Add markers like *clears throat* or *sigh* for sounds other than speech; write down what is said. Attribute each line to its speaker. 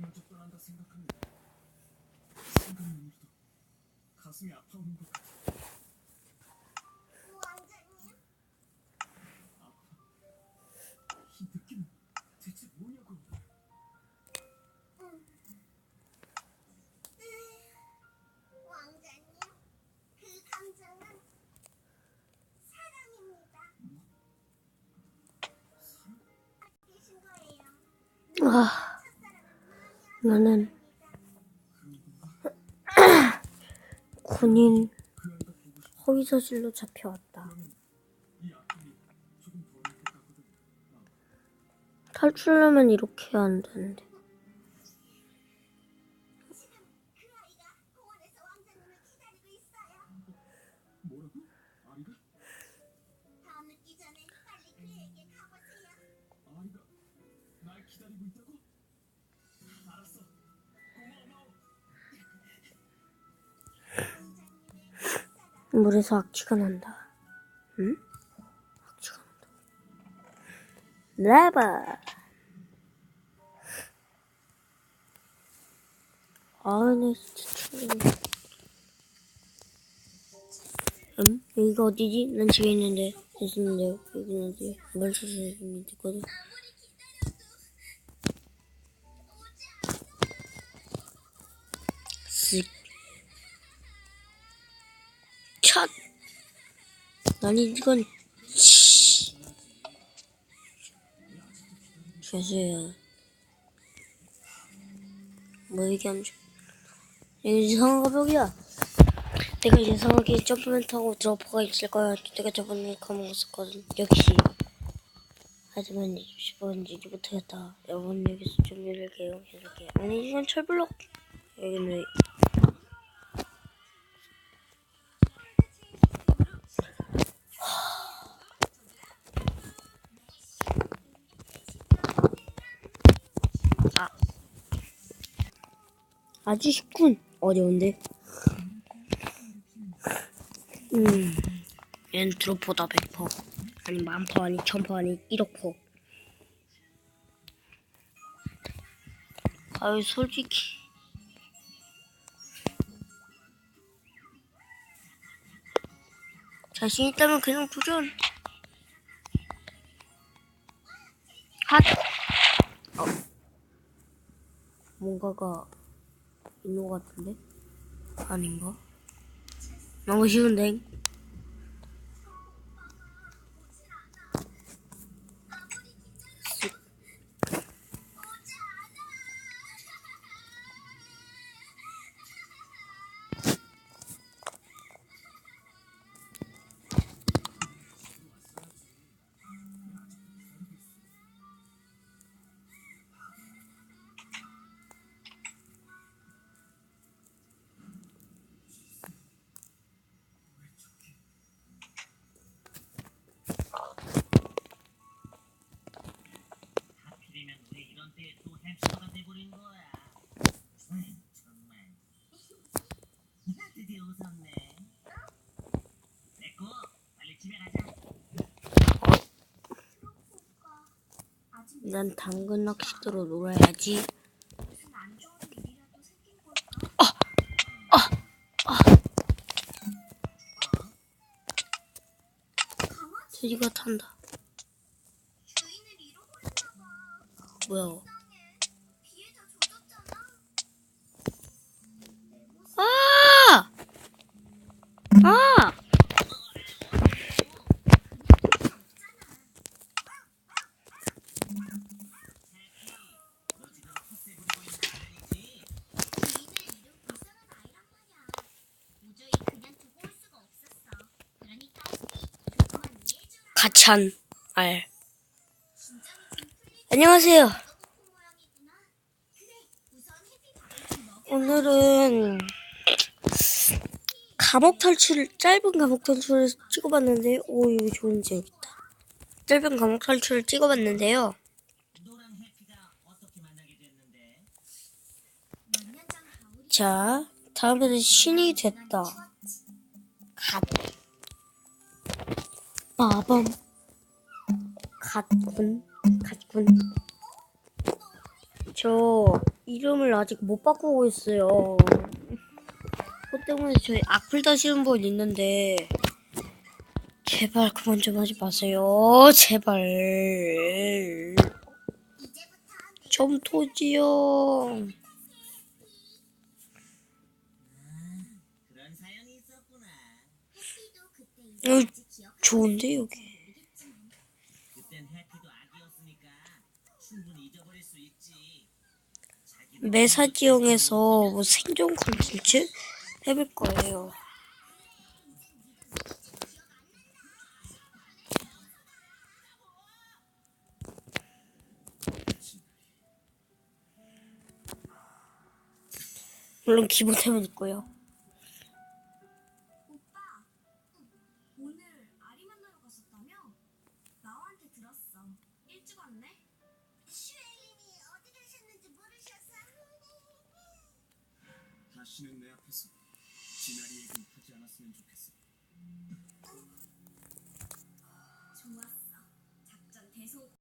Speaker 1: 만족 떠난다 생각하면 생각만으로도 가슴이 아파오는 것 같아.
Speaker 2: 왕자님,
Speaker 1: 이
Speaker 3: 나는 *clears throat* 군인 허위사실로 잡혀왔다. 탈출하면 이렇게 해야
Speaker 2: 공원에서 왕자님을 기다리고 있어요.
Speaker 3: 물에서 악취가 난다. 응? 악취가 난다. 레바. 아, 나 진짜 충분해. 음? 여기가 어디지? 난 집에 있는데. 있었는데. 여기는 어디? 뭘 찾아주면 됐거든. 쓱. 아니, 이건, 치. 죄송해요. 뭐 얘기하면 좀. 여기 이상한 가벽이야. 내가 이상하게 점프맨 타고 드로퍼가 있을 거야. 내가 저번에 까먹었었거든. 역시. 하지만 이번 이제부터였다. 여러분 여기서 좀 이럴게요. 이렇게. 아니 이건 철블럭. 여기는 아주 쉽군. 어려운데. 음, 얘는 드롭보다 100%. 아니, 만퍼, 아니, 천퍼, 아니, 1억퍼. 아유, 솔직히. 자신 있다면 그냥 도전. 핫! 어. 뭔가가 있는 것 같은데? 아닌가? 너무 쉬운데? 난 당근 낚시대로 놀아야지.
Speaker 2: 걸까? 강아지
Speaker 3: 돼지가 탄다. 뭐야?
Speaker 2: 이상해. 비에다 젖었잖아. 내 모습
Speaker 3: 아! 아!
Speaker 4: 너 지금 헛새 부리고 있는 거 아니지?
Speaker 2: 주인을 잃은 불쌍한 아이란 말이야. 도저히 그냥 두고 올 수가 없었어. 그러니까 조금만 이해해주라.
Speaker 3: 가 찬 알.
Speaker 2: 좀 풀리게
Speaker 3: 안녕하세요. 오늘은 감옥 탈출 짧은 감옥 탈출을 찍어봤는데 오 이거 좋은 재밌다. 짧은 감옥 탈출을 찍어봤는데요. 자 다음에는 신이 됐다. 갓 빠밤 갓군 갓군 저 이름을 아직 못 바꾸고 있어요. 그것 때문에 저희 악플 다시는 분 있는데 제발 그만 좀 하지 마세요. 제발 좀 토지요. 어, 좋은데 여기.
Speaker 2: 모르겠지만
Speaker 4: 그땐 해피도 아기였으니까 충분히 잊어버릴 수 있지. 자기도
Speaker 3: 메사지용에서 뭐 생존 콘텐츠 해볼 거예요. 물론 기본 템은 있고요.
Speaker 1: 다시는 내 앞에서 지나리 얘기 하지 않았으면 좋겠어. 좋았어. 작전 대성.